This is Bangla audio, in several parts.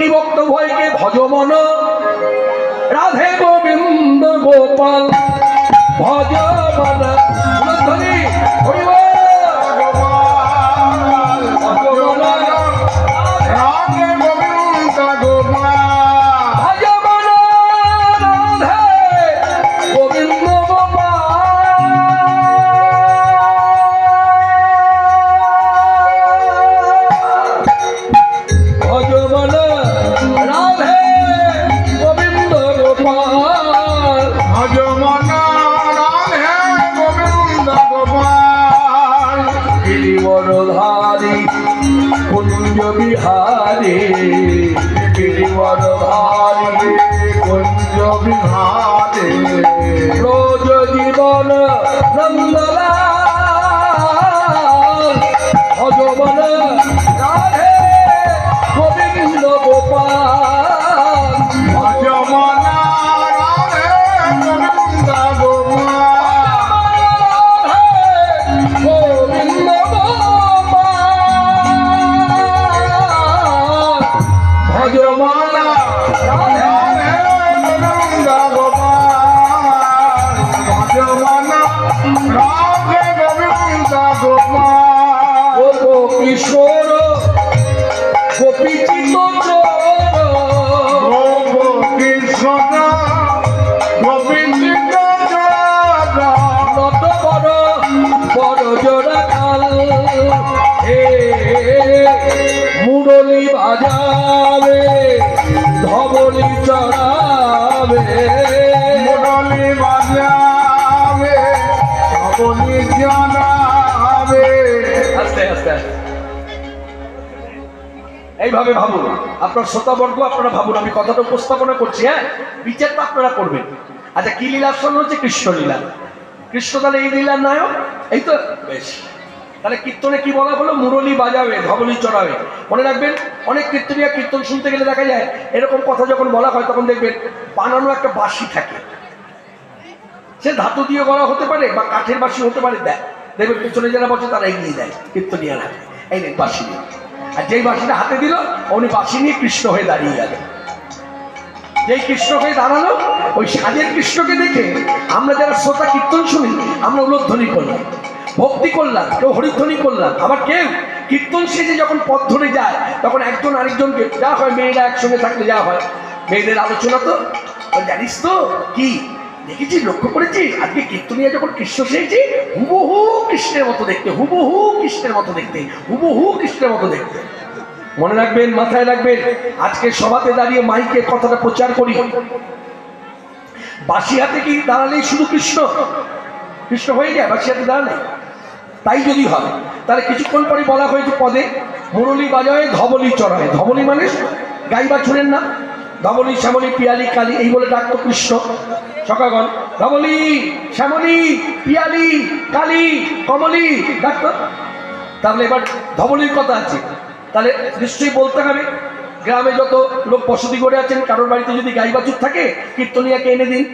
কি বক্তব্য হয় কে ভজমন। রাধে গোবিন্দ গোপাল ভজমন। গো কিশোর গোপীচিত কৃষ্ণ গোবিন্দ কত বড় বড় জোড়া হে মুরলি বাজাবে ধবলি চড়াবে বাজাবে অবনি জানাবে। আস্তে আস্তে। আস্তে। এইভাবে ভাবুন আপনার শ্রোতাবর্গ আপনারা ভাবুন আমি কথাটা উপস্থাপনা করছি হ্যাঁ? বিচারটা আপনারা করবেন। আচ্ছা কি লীলার সঙ্গে হচ্ছে কৃষ্ণ লীলা কৃষ্ণ তাহলে এই লীলার নায়ক? এই তো বেশ। তাহলে কীর্তনে কি বলা হলো? মুরলি বাজাবে, ধবলি চড়াবে। মনে রাখবেন, অনেক কীর্তনিয়া কীর্তন শুনতে গেলে দেখা যায়, এরকম কথা যখন বলা হয়, তখন দেখবেন বানানো একটা বাঁশি থাকে। সে ধাতু দিয়ে গড়া হতে পারে বা কাঠের বাঁশি হতে পারে দেয় দেখবেন পেছনে যারা বসে, তারা এগিয়ে দেয় কীর্তনিয়ার। এই নেই বাঁশি নিয়ে আর যেই বাসিটা হাতে দিল উনি বাঁশি নিয়ে কৃষ্ণ হয়ে দাঁড়িয়ে গেল। যেই কৃষ্ণ হয়ে দাঁড়াল, ওই সাজের কৃষ্ণকে দেখে আমরা যারা শ্রোতা কীর্তন শুনি, আমরা উলোধ্বনি করলাম। ভক্তি করলাম, কেউ হরিধ্বনি করলাম, আবার কেউ কীর্তন সেজে যখন পথ ধরে যায়, তখন একজন আরেকজনকে, যা হয় মেয়েরা একসঙ্গে থাকলে যা হয়। মেয়েদের আলোচনা তো জানিস তো, কি দেখেছি, লক্ষ্য করেছি, আজকে কীর্তনিয়া যখন কৃষ্ণ সেজেছি, হুবহু কৃষ্ণের মতো দেখতে, হুবহু কৃষ্ণের মতো দেখতে, হুবহু কৃষ্ণের মতো দেখতে। মনে রাখবেন, মাথায় রাখবেন, আজকে সভাতে দাঁড়িয়ে মাইকে কথাটা প্রচার করি। বাসি হাতে কি দাঁড়ালেই শুধু কৃষ্ণ? কৃষ্ণ হয়ে যায় বাসি হাতে দাঁড়ালে? তাই যদি হয়, তাহলে কিছুক্ষণ পরে বলা হয়েছে পদে, মুরলি বাজায় ধবলি চড়ায়। ধবলি মানে গাই বাছুরের না। ধবলি, শ্যামলি, পিয়ালি, কালী, এই বলে ডাকতো কৃষ্ণ। সকাগণ ধবলি, শ্যামলি, পিয়ালি, কালী, কমলি, ডাকতো। তাহলে এবার ধবলির কথা আছে। তাহলে নিশ্চয়ই বলতে হবে, গ্রামে যত লোক বসতি করে আছেন, কারোর বাড়িতে যদি গাই বাছুর থাকে, কীর্তনিয়াকে এনে দিন।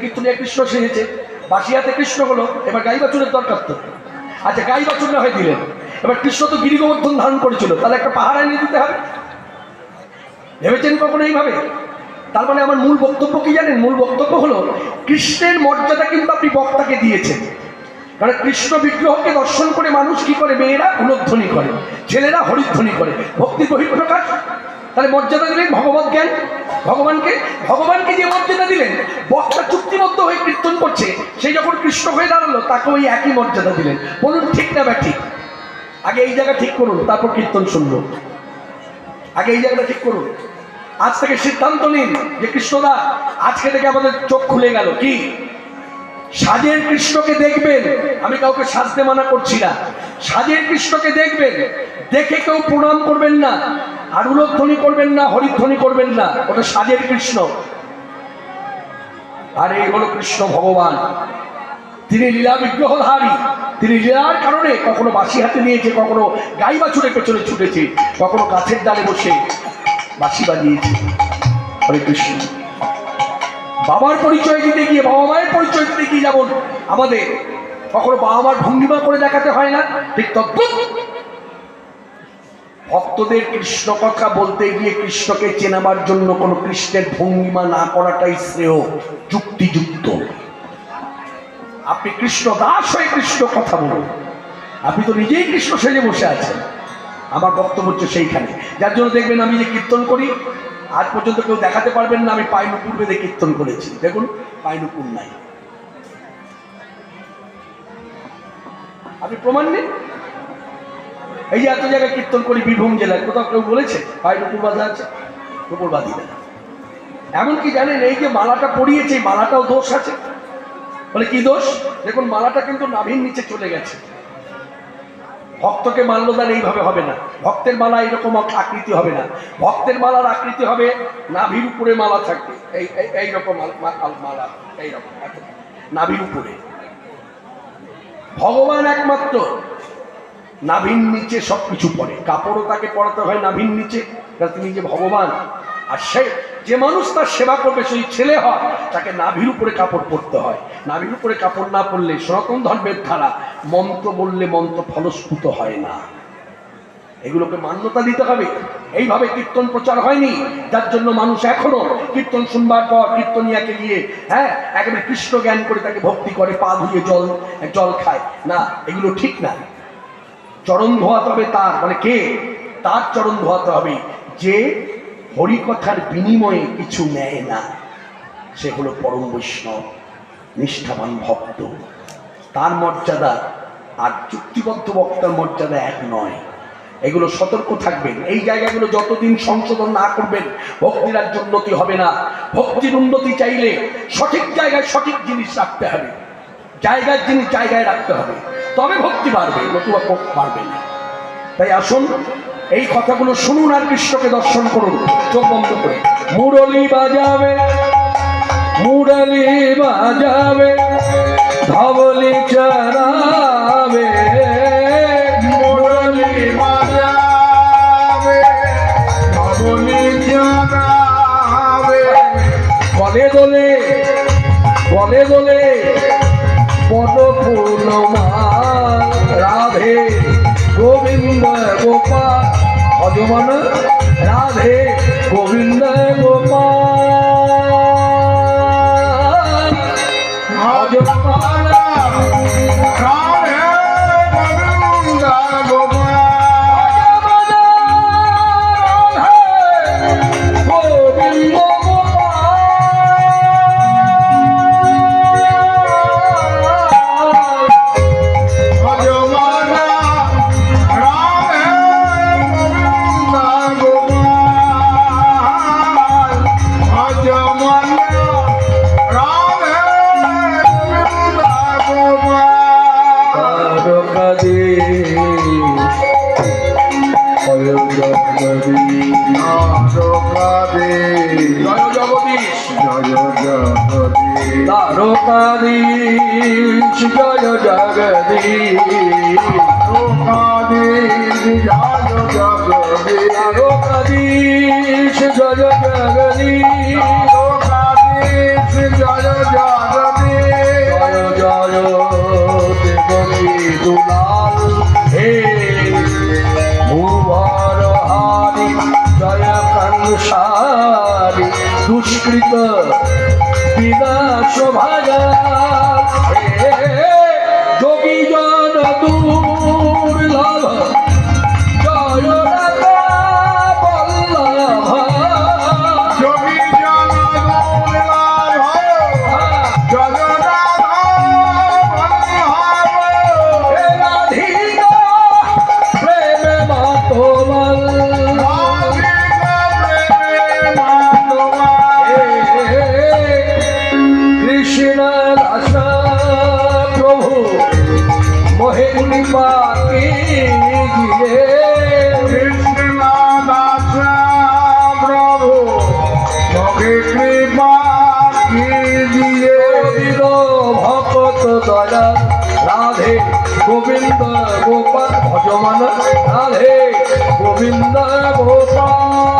কীর্তনিয়া কৃষ্ণ সেজেছে। বাসিয়াতে কৃষ্ণ হলো, এবার গাই বাছুরের দরকার তো। আচ্ছা গাই বাছুর না হয়ে দিলেন। এবার কৃষ্ণ তো গিরিগোবর্ধন ধারণ করেছিল, তাহলে একটা পাহাড় এনে দিতে হবে। ভেবেছেন কখনো এইভাবে? তার মানে আমার মূল বক্তব্য কি জানেন? মূল বক্তব্য হলো, কৃষ্ণের মর্যাদা কিন্তু আপনি বক্তাকে দিয়েছেন। কারণ কৃষ্ণ বিগ্রহকে দর্শন করে মানুষ কি করে? মেয়েরা উলধ্বনি করে, ছেলেরা হরিধ্বনি করে। ভক্তি বহিঃপ্রকাশ। তাহলে মর্যাদা দিলেন ভগবত জ্ঞান ভগবানকে? ভগবানকে যে মর্যাদা দিলেন, বক্তা চুক্তিবদ্ধ হয়ে কীর্তন করছে সেই যখন কৃষ্ণ হয়ে দাঁড়াল তাকে ওই একই মর্যাদা দিলেন। বলুন, ঠিক না বা ঠিক? আগে এই জায়গা ঠিক করুন, তারপর কীর্তন শুনব। আগে এই জায়গাটা ঠিক করুন। আজ থেকে সিদ্ধান্ত নিন যে কৃষ্ণদা, আজকে থেকে আমাদের চোখ খুলে গেল। কি? সাজের কৃষ্ণকে দেখবেন, আমি কাউকে সাজতে মানা করছি না। সাজের কৃষ্ণকে দেখবেন, দেখে কেউ প্রণাম করবেন না। আর উলোধ্বনি করবেন না, হরিধ্বনি করবেন না। ওটা সাজের কৃষ্ণ। আর, এই হলো কৃষ্ণ ভগবান। তিনি লীলা বিগ্রহধারী। তিনি লীলার কারণে কখনো বাঁশি হাতে নিয়েছে কখনো গাই বাছুরের পেছনে ছুটেছে, কখনো গাছের ডালে বসে বাঁশি বাজিয়েছে। হরে কৃষ্ণ। বাবার পরিচয় দিতে গিয়ে, বাবা মায়ের পরিচয় দিতে গিয়ে যেমন আমাদের কখনো বাবা মার ভঙ্গিমা করে দেখাতে হয় না, ঠিক তদ্ভুত ভক্তদের কৃষ্ণ কথা বলতে গিয়ে কৃষ্ণকে চেনাবার জন্য কোনো কৃষ্ণের ভঙ্গিমা না করাটাই শ্রেয়, যুক্তিযুক্ত। আপনি কৃষ্ণ দাস হয়ে কৃষ্ণ কথা বলুন। আপনি তো নিজেই কৃষ্ণ সেজে বসে আছেন। আমার বক্তব্য হচ্ছে সেইখানে। যার জন্য দেখবেন আমি যে কীর্তন করি, আজ পর্যন্ত কেউ দেখাতে পারবেন না, আমি পাইনুপুর বেঁধে কীর্তন করেছি। দেখুন, পাইনুপুর নাই। আপনি প্রমাণ নেই এই এত জায়গায় কীর্তন করি, বীরভূম জেলায়, কোথাও কেউ বলেছে? পাইনুপুর বাধা আছে নুপুর বাঁধি না। এমনকি জানেন, এই যে মালাটা পরিয়েছে, এই মালাটাও দোষ আছে। বলে, কি দোষ? দেখুন, মালাটা কিন্তু নাভির নিচে চলে গেছে। ভক্তকে মাল্যদান এইভাবে হবে না। ভক্তের মালা এরকম আকৃতি হবে না। ভক্তের মালার আকৃতি হবে, নাভির উপরে মালা থাকবে। এই, এই- এইরকম মালা এইরকম নাভির উপরে। ভগবান একমাত্র। নাভির নিচে সব কিছু পড়ে। কাপড়ও তাকে পড়াতে হয় নাভির নিচে। তিনি যে ভগবান। আর সে, যে মানুষ তার সেবা করবে, সেই ছেলে হয়, তাকে নাভির উপরে কাপড় পরতে হয়। নাভির উপরে কাপড় না পরলে সনাতন ধর্মের ধারা, মন্ত্র বললে মন্ত্র ফলস্ফূত হয় না। এগুলোকে মান্যতা দিতে হবে। এইভাবে কীর্তন প্রচার হয়নি। যার জন্য মানুষ এখনও কীর্তন শুনবার পর কীর্তনিয়াকে গিয়ে হ্যাঁ একেবারে কৃষ্ণ জ্ঞান করে তাকে ভক্তি করে, পা ধুয়ে জল জল খায়। না, এগুলো ঠিক না। চরণ ধোয়াতে হবে তার মানে কে? তার চরণ ধোয়াতে হবে। যে হরিকথার বিনিময়ে কিছু নেয় না, সে হলো পরম বৈষ্ণব, নিষ্ঠাবান ভক্ত। তার মর্যাদা আর চুক্তিবদ্ধ বক্তার মর্যাদা এক নয়। এগুলো সতর্ক থাকবেন। এই জায়গাগুলো যতদিন সংশোধন না করবেন, ভক্তির আর উন্নতি হবে না। ভক্তির উন্নতি চাইলে সঠিক জায়গায় সঠিক জিনিস রাখতে হবে। জায়গার জিনিস জায়গায় রাখতে হবে। তবে ভক্তি বাড়বে, নতুবা বাড়বে। না তাই আসুন, এই কথাগুলো শুনুন আর কৃষ্ণকে দর্শন করুন। চোখ বন্ধ করে। মুরলি বাজাবে মুরলি বাজাবে, ধবলি চরাবে মুরলি বাজাবে, ধবলি জানাবে গলে দোলে গলে দোলে পদ পূর্ণ রাধে গোবিন্দ গোপাল ভজমান রাধে গোবিন্দ জগদীশ জয় জগদী দ্বারকাধীশ জয় জগদীশ দ্বারকাধি জয় জগদী দ্বারকাধীশ জয় জগদীশ দ্বারকাধীশ জয় জগদী জয় জয় দেবকী দুলাল হে ভুবর হারি জয় কংসারি দুষ্কৃত বিনাশ হে যোগী জন দুর্লভ গোপাল ভজমান রাধে গোবিন্দ গোপাল।